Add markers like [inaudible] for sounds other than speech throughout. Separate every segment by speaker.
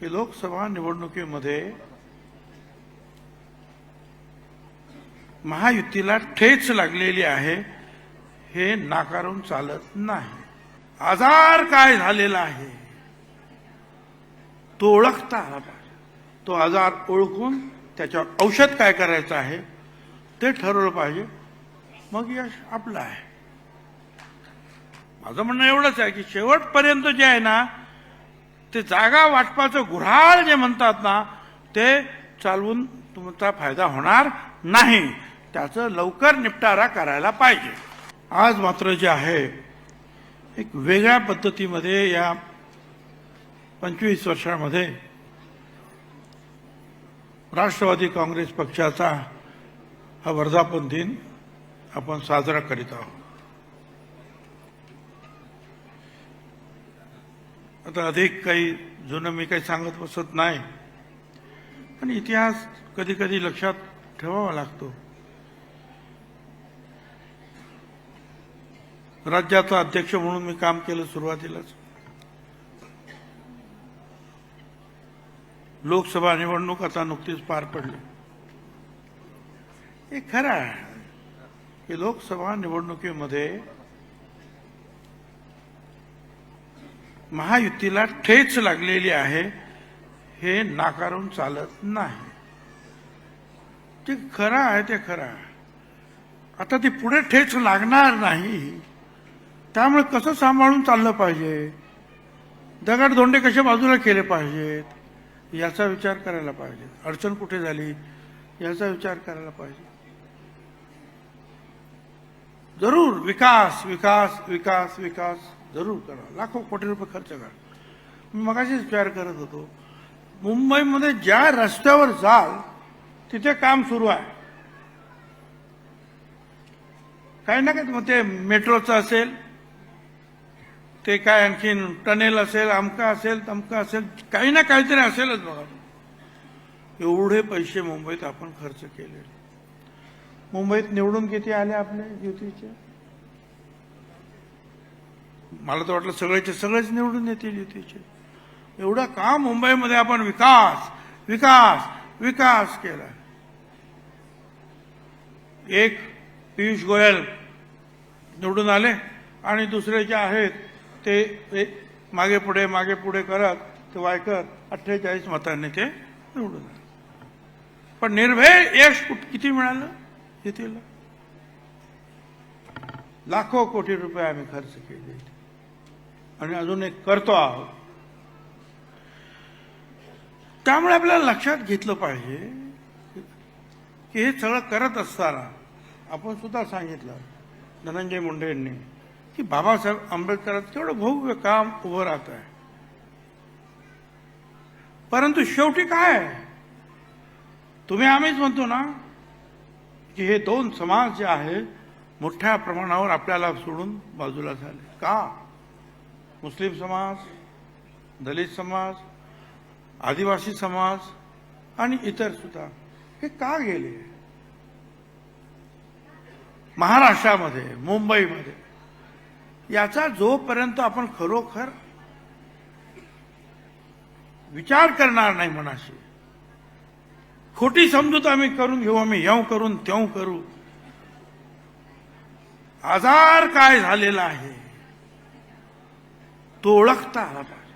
Speaker 1: की लोकसभा निवडणुकीमध्ये महायुतीला ठेच लागलेली आहे हे नाकारून चालत नाही. आजार काय झालेला आहे? तो ओळखता आला पाहिजे. तो आजार ओळखून त्याच्यावर औषध काय करायचं आहे ते ठरवलं पाहिजे. मग यश आपलं आहे. माझं म्हणणं एवढंच आहे की शेवटपर्यंत जे आहे ना ते जागा वाटपाचं गुऱ्हाळ जे म्हणतात ना ते चालवून तुमचा फायदा होणार नाही. त्याचं लवकर निपटारा करायला पाहिजे. आज मात्र जे आहे एक वेगळ्या पद्धतीमध्ये या पंचवीस वर्षामध्ये राष्ट्रवादी काँग्रेस पक्षाचा हा वर्धापन दिन आपण साजरा करीत आहोत. आता अधिक काही जुनं मी काही सांगत बसत नाही. पण इतिहास कधी कधी लक्षात ठेवावा लागतो. राज्याचा अध्यक्ष म्हणून मी काम केलं सुरुवातीलाच. लोकसभा निवडणूक आता नुकतीच पार पडली. हे खरं आहे की लोकसभा निवडणुकीमध्ये महायुतीला ठेच लागलेली आहे हे नाकारून चालत नाही. ते खरं आहे ते खरं आहे. आता ती पुढे ठेच लागणार नाही. त्यामुळे कसं सांभाळून चाललं पाहिजे? दगडधोंडे कसे बाजूला केले पाहिजेत? याचा विचार करायला पाहिजे. अडचण कुठे झाली? याचा विचार करायला पाहिजे. जरूर विकास विकास विकास विकास. जरूर करा लाखो कोटी रुपये खर्च करा मी मगाशीच विचार करत होतो. मुंबईमध्ये ज्या रस्त्यावर जाल तिथे काम सुरू आहे. काही ना काही मग ते मेट्रोचं असेल ते काय आणखीन टनेल असेल अमका असेल तमका असेल काही ना काहीतरी असेलच बघा. एवढे पैसे मुंबईत आपण खर्च केले मुंबईत निवडून किती आले आपले युतीचे मला तर वाटलं सगळ्याचे सगळेच निवडून येतील युतीचे. एवढं का मुंबईमध्ये आपण विकास विकास विकास केला? एक पियुष गोयल निवडून आले आणि दुसरे जे आहेत ते मागे पुढे मागे पुढे करत ते वायकर अठ्ठेचाळीस मतांनी ते निवडून आले. पण निर्भय यश किती मिळालं? युतीला. लाखो कोटी रुपये आम्ही खर्च केले. आणि अजून एक करतो आहोत. त्यामुळे आपल्याला लक्षात घेतलं पाहिजे की हे सगळं करत असताना आपण सुद्धा सांगितलं धनंजय मुंडे यांनी की बाबासाहेब आंबेडकरांचं केवढं भव्य काम उभं राहत आहे. परंतु शेवटी काय तुम्ही आम्हीच म्हणतो ना की हे दोन समाज जे आहे मोठ्या प्रमाणावर आपल्याला सोडून बाजूला झाले. का? मुस्लिम समाज दलित समाज आदिवासी समाज आणि इतर सुद्धा हे का गेले? महाराष्ट्रामध्ये मुंबईमध्ये याचा जोपर्यंत आपण खरोखर विचार करणार नाही मनाशी खोटी समजूत आम्ही करून घेऊ आम्ही ह्याव करून त्यव करू. आजार काय झालेला आहे? तो ओळखता आला पाहिजे.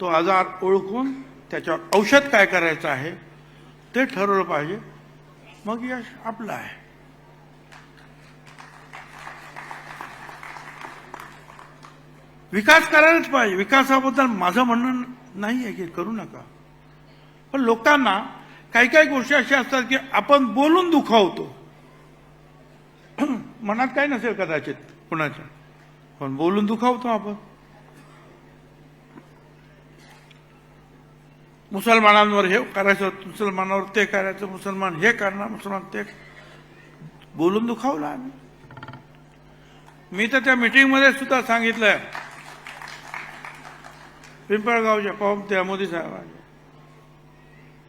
Speaker 1: तो आजार ओळखून त्याच्यावर औषध काय करायचं आहे ते ठरवलं पाहिजे. मग यश आपलं आहे. विकास करायलाच पाहिजे. विकासाबद्दल माझं म्हणणं नाही आहे की करू नका. पण लोकांना काही काही गोष्टी अशा असतात की आपण बोलून दुखावतो. [clears throat] मनात काय नसेल कदाचित कुणाच्या. पण बोलून दुखावतो आपण. मुसलमानांवर हे करायचं मुसलमानावर ते करायचं मुसलमान हे करणार मुसलमान ते बोलून दुखावलं आम्ही. मी तर त्या मीटिंगमध्ये सुद्धा सांगितलंय. पिंपळगावच्या पाहून त्या मोदी साहेबांनी.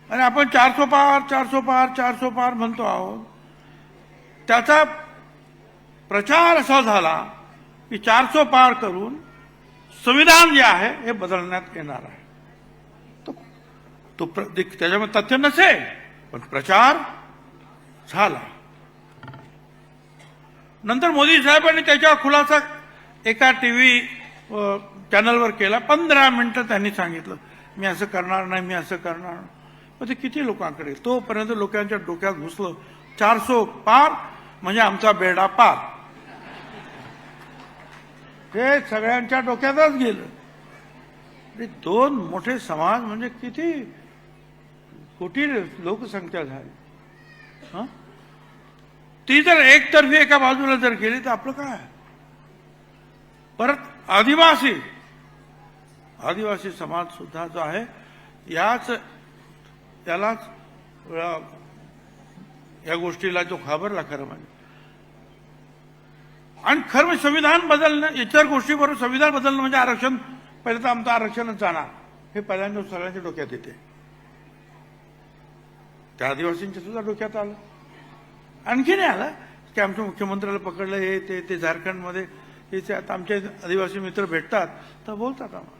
Speaker 1: आणि आपण चारसो पार चारसो पार चारसो पार म्हणतो आहोत. त्याचा प्रचार असा झाला की चारसो पार करून संविधान जे आहे हे बदलण्यात येणार आहे. तो प्र, त्याच्यामध्ये तथ्य नसेल पण प्रचार झाला. नंतर मोदी साहेबांनी त्याच्या खुलासा एका टीव्ही चॅनलवर केला. पंधरा मिनिटं त्यांनी सांगितलं मी असं करणार नाही मी असं करणार मग ते किती लोकांकडे? तोपर्यंत लोकांच्या डोक्यात घुसलं. चारसो पार म्हणजे आमचा बेडा पार. हे सगळ्यांच्या डोक्यातच गेलं. दोन मोठे समाज म्हणजे किती कोटी लोकसंख्या झाली. हं? ती जर एकतर्फी एका बाजूला जर गेली तर आपलं काय? परत आदिवासी आदिवासी समाज सुद्धा जो आहे, याच त्यालाच या गोष्टीला जो घाबरला खरं म्हणजे. आणि खरं संविधान बदलणं, इतर गोष्टीबरोबर संविधान बदलणं म्हणजे आरक्षण, पहिलं तर आमचं आरक्षणच जाणार. हे पहिल्यांदा सगळ्यांच्या डोक्यात येते. त्या आदिवासींच्या सुद्धा डोक्यात आलं. आणखी नाही आलं की आमच्या मुख्यमंत्र्याला पकडलं हे ते ते झारखंडमध्ये हे ते आता आमचे आदिवासी मित्र भेटतात तर बोलतात आम्हाला.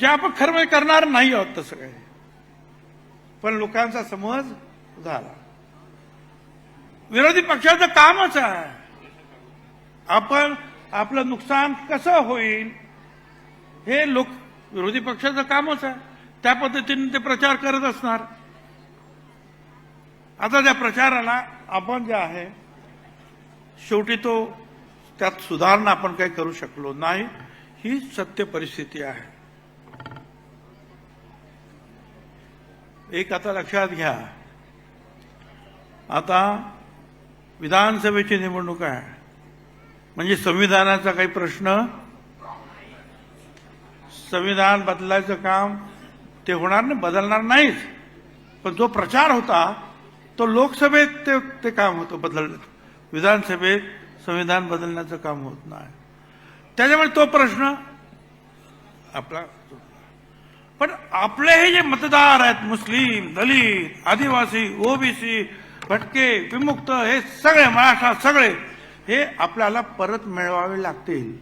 Speaker 1: जे आपण खरं म्हणजे करणार नाही आहोत तसं काही. पण लोकांचा समज झाला. विरोधी पक्षाचं कामच आहे. आपण आपलं नुकसान कसं होईल हे लोक विरोधी पक्षाचं कामच आहे. त्या पद्धतीने ते प्रचार करत असणार. आता त्या प्रचाराला आपण जे आहे शेवटी तो त्यात सुधारणा आपण काही करू शकलो नाही ही सत्य परिस्थिती आहे. एक आता लक्षात घ्या. आता विधानसभेची निवडणूक आहे. म्हणजे संविधानाचा काही प्रश्न? संविधान बदलायचं काम ते होणार नाही बदलणार नाहीच. पण जो प्रचार होता तो लोकसभेत ते ते काम होतं बदल विधानसभेत संविधान बदलण्याचं काम होत नाही. त्याच्यामुळे तो प्रश्न आपला पण आपले हे जे मतदार आहेत मुस्लिम दलित आदिवासी ओबीसी भटके विमुक्त हे सगळे महाराष्ट्रात सगळे हे आपल्याला परत मिळवावे लागतील.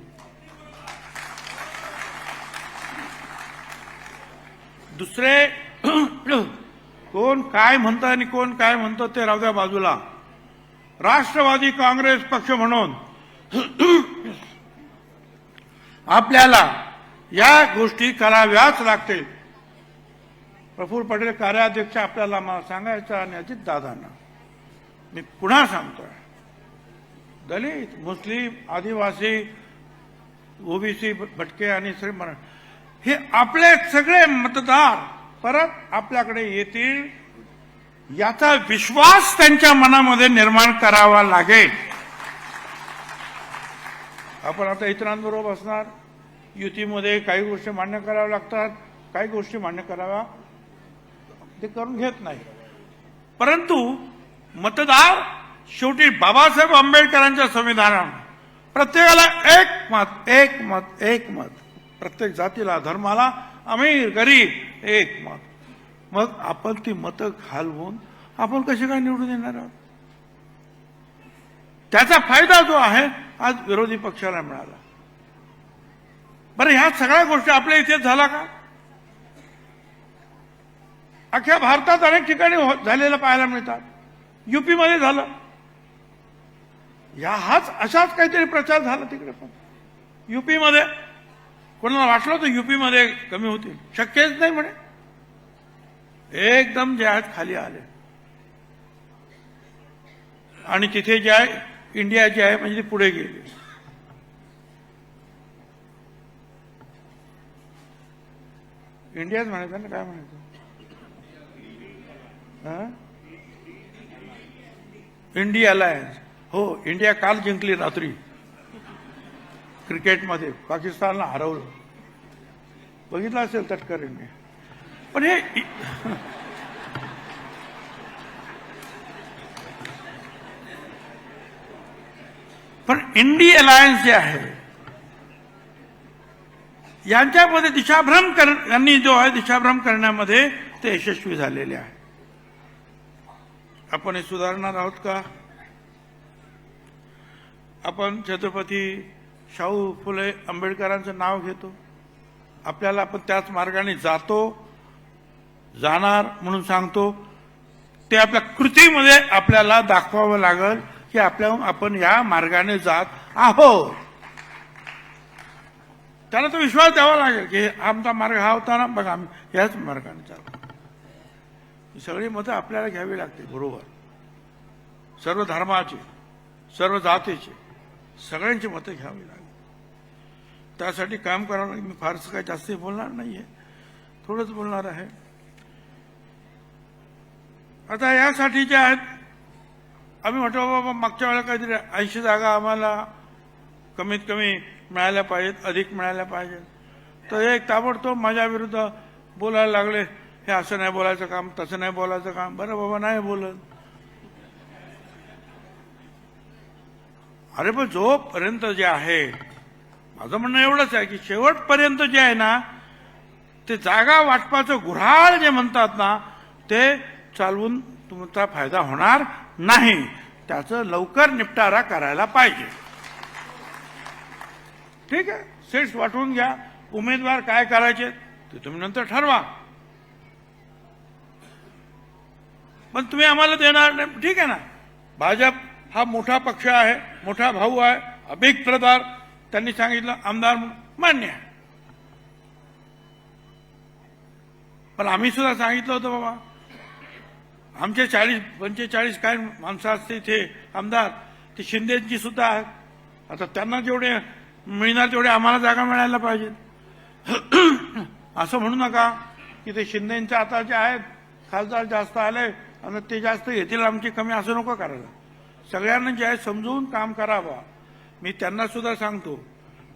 Speaker 1: दुसरे [clears throat] कोण काय म्हणतं आणि कोण काय म्हणतं ते राहू द्या बाजूला. राष्ट्रवादी काँग्रेस पक्ष म्हणून [clears throat] आपल्याला या गोष्टी कराव्याच लागतील. प्रफुल्ल पटेल कार्याध्यक्ष आपल्याला मला सांगायचं आणि अजित दादांना मी पुन्हा सांगतोय. दलित मुस्लिम आदिवासी ओबीसी भटके आणि श्री हे आपले सगळे मतदार परत आपल्याकडे येतील याचा विश्वास त्यांच्या मनामध्ये निर्माण करावा लागेल. आपण आता इतरांबरोबर असणार युतीमध्ये काही गोष्टी मान्य कराव्या लागतात काही गोष्टी मान्य कराव्या ते करून घेत नाही. परंतु मतदार शेवटी बाबासाहेब आंबेडकरांच्या संविधानानं प्रत्येकाला एक मत एक मत एक मत. प्रत्येक जातीला धर्माला अमीर गरीब एक मत. मग आपण ती मतं घालवून आपण कशी काय निवडून येणार आहोत? त्याचा फायदा जो आहे आज विरोधी पक्षाला मिळाला. बरं ह्या सगळ्या गोष्टी आपल्या इथे झाला का? अख्ख्या भारतात अनेक ठिकाणी हो-, झालेलं पाहायला मिळतात. युपीमध्ये झालं. या हाच अशाच काहीतरी प्रचार झाला तिकडे पण. युपीमध्ये कोणाला वाटलं होतं युपीमध्ये कमी होतील. शक्यच नाही म्हणे. एकदम जे आहेत खाली आले. आणि तिथे जे आहे इंडिया जे आहे म्हणजे ती पुढे गेली. इंडियाच म्हणायचं ना काय म्हणायचं? हा? इंडिया अलायन्स हो इंडिया काल जिंकली रात्री. क्रिकेटमध्ये पाकिस्तानला हरवलं. बघितलं असेल तटकरेंनी. पण हे पण इंडी अलायन्स जे आहे यांच्यामध्ये दिशाभ्रम कर यांनी जो आहे दिशाभ्रम करण्यामध्ये ते यशस्वी झालेले आहे. आपण हे सुधारणार आहोत का? आपण छत्रपती शाहू फुले आंबेडकरांचं नाव घेतो. आपल्याला आपण त्याच मार्गाने जातो जाणार म्हणून सांगतो. ते आपल्या कृतीमध्ये आपल्याला दाखवावं लागेल की आपल्या आपण या मार्गाने जात आहोत. त्याला तो विश्वास द्यावा लागेल की आमचा मार्ग हा होता ना बघा आम्ही याच मार्गाने चालतो ही सगळी मतं आपल्याला घ्यावी लागते बरोबर. सर्व धर्माची सर्व जातीची सगळ्यांची मतं घ्यावी लागतील. त्यासाठी काम करावं लागेल. मी फारसं काही जास्त बोलणार नाहीये. थोडंच बोलणार आहे. आता यासाठी जे आहेत आम्ही म्हटलं बाबा मागच्या वेळेला काहीतरी ऐंशी जागा आम्हाला कमीत कमी मिळाल्या पाहिजेत अधिक मिळाल्या पाहिजेत. तर एक ताबडतोब माझ्या विरुद्ध बोलायला लागले. हे असं नाही बोलायचं काम तसं नाही बोलायचं काम. बरं बाबा नाही बोलत. अरे पण जोपर्यंत जे आहे माझं म्हणणं एवढंच आहे की शेवटपर्यंत जे आहे ना ते जागा वाटपाचं गुऱ्हाळ जे म्हणतात ना ते चालवून तुमचा फायदा होणार नाही. त्याचं लवकर निपटारा करायला पाहिजे. ठीक आहे? सीट्स वाटून घ्या. उमेदवार काय करायचे ते तुम्ही नंतर ठरवा. पण तुम्ही आम्हाला देणार नाही. ठीक आहे ना? भाजप हा मोठा पक्ष आहे मोठा भाऊ आहे अभिक प्रदार त्यांनी सांगितलं आमदार मान्य आहे. पण आम्ही सुद्धा सांगितलं होतं बाबा आमचे चाळीस पंचेचाळीस काय माणसं असते इथे आमदार ते शिंदेची सुद्धा आहेत. आता त्यांना जेवढे मिळणार तेवढे आम्हाला जागा मिळायला पाहिजे. [clears throat] असं म्हणू नका की ते शिंदेचे आता जे आहेत खासदार जास्त आले आणि ते जास्त येतील आमची कमी असं नको करायला. सगळ्यांना जे आहे समजून काम करावं. मी त्यांना सुद्धा सांगतो.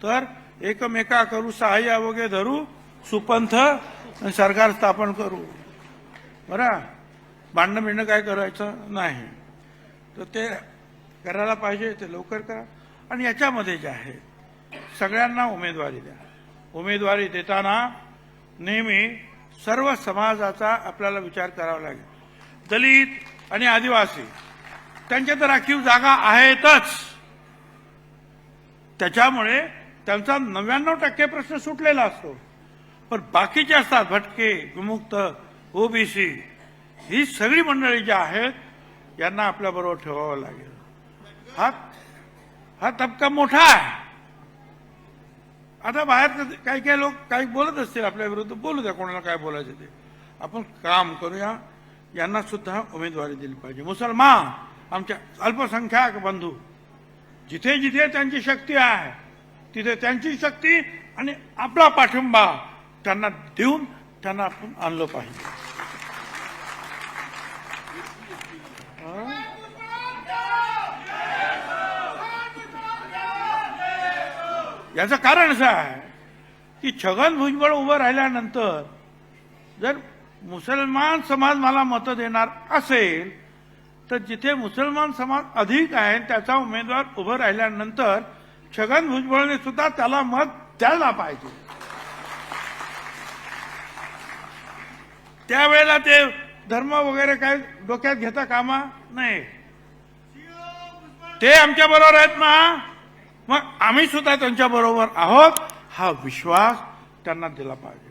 Speaker 1: तर एकमेका करू सहाय्य वगैरे धरू सुपंथ सरकार स्थापन करू. बरं? भांडणं बिंडणं काय करायचं? नाही. तर ते करायला पाहिजे ते लवकर करा. आणि याच्यामध्ये जे आहे सगळ्यांना उमेदवारी द्या. उमेदवारी देताना नेहमी सर्व समाजाचा आपल्याला विचार करावा लागेल. दलित आणि आदिवासी त्यांच्या तर राखीव जागा आहेतच. त्याच्यामुळे त्यांचा नव्याण्णव टक्के प्रश्न सुटलेला असतो. पण बाकीचे असतात भटके विमुक्त ओबीसी ही सगळी मंडळी जी आहेत यांना आपल्या बरोबर ठेवावं लागेल. हा हा तबका मोठा आहे. आता बाहेर काही काही लोक काही बोलत असतील आपल्या विरुद्ध बोलू द्या कोणाला काय बोलायचं ते. आपण काम करूया. यांना सुद्धा उमेदवारी दिली पाहिजे. मुसलमान आमच्या अल्पसंख्याक बंधू जिथे जिथे त्यांची शक्ती आहे तिथे त्यांची शक्ती आणि आपला पाठिंबा त्यांना देऊन त्यांना आपण आणलं पाहिजे. याचं कारण असं आहे की छगन भुजबळ उभं राहिल्यानंतर जर मुसलमान समाज मला मतं देणार असेल तर जिथे मुसलमान समाज अधिक आहे त्याचा उमेदवार उभं राहिल्यानंतर छगन भुजबळने सुद्धा त्याला मत द्यायला पाहिजे. त्यावेळेला ते धर्म वगैरे काय डोक्यात घेता कामा नाही ते आमच्या बरोबर आहेत ना? मग आम्ही सुद्धा त्यांच्या बरोबर आहोत. हा विश्वास त्यांना दिला पाहिजे.